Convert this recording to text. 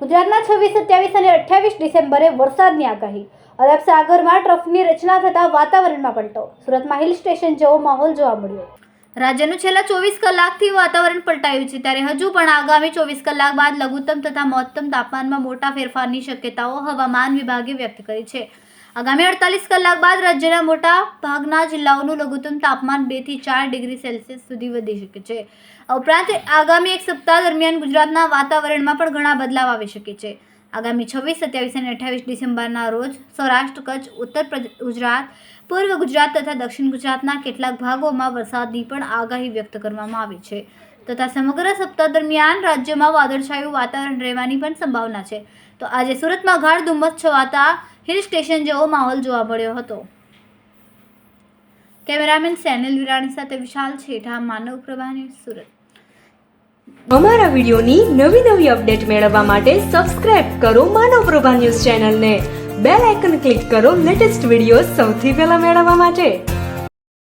ગુજરાતમાં છવ્વીસ, સત્યાવીસ અને અઠ્યાવીસ ડિસેમ્બરે વરસાદની આગાહી. અરબ સાગરમાં ટ્રફની રચના થતાં વાતાવરણમાં પલટો. સુરતમાં હિલ સ્ટેશન જેવો માહોલ જોવા મળ્યો. રાજ્યનું છેલ્લા ચોવીસ કલાકથી વાતાવરણ પલટાયું છે, ત્યારે હજુ પણ આગામી ચોવીસ કલાક બાદ લઘુત્તમ તથા મહત્તમ તાપમાનમાં મોટા ફેરફારની શક્યતાઓ હવામાન વિભાગે વ્યક્ત કરી છે. આગામી અડતાલીસ કલાક બાદ રાજ્યના મોટા ભાગના જિલ્લાઓનું લઘુત્તમ તાપમાન બેથી ચાર ડિગ્રી સેલ્સિયસ સુધી વધી શકે છે. ઉપરાંત આગામી એક સપ્તાહ દરમિયાન ગુજરાતના વાતાવરણમાં પણ ઘણા બદલાવ આવી શકે છે. આગામી છવ્વીસ, સત્યાવીસ અને અઠ્યાવીસ ડિસેમ્બરના રોજ સૌરાષ્ટ્ર, કચ્છ, ઉત્તર ગુજરાત, પૂર્વ ગુજરાત તથા દક્ષિણ ગુજરાતના કેટલાક ભાગોમાં વરસાદની પણ આગાહી વ્યક્ત કરવામાં આવી છે. તથા સમગ્ર સપ્તાહ દરમિયાન રાજ્યમાં વાદળછાયું વાતાવરણ રહેવાની પણ સંભાવના છે. તો આજે સુરતમાં ગાઢ ધુમ્મસ છવાતા હિલ સ્ટેશન જેવો માહોલ જોવા મળ્યો હતો. કેમેરામેન સેનલ વિરાણી સાથે વિશાલ છેઠા, માનવ પ્રભા સુરત. અમારા વિડિયોની નવી નવી અપડેટ મેળવવા માટે સબસ્ક્રાઇબ કરો માનવ પ્રભા ન્યૂઝ ચેનલને. બેલ આઇકન ક્લિક કરો લેટેસ્ટ વીડિયો સૌથી પહેલા મેળવવા માટે.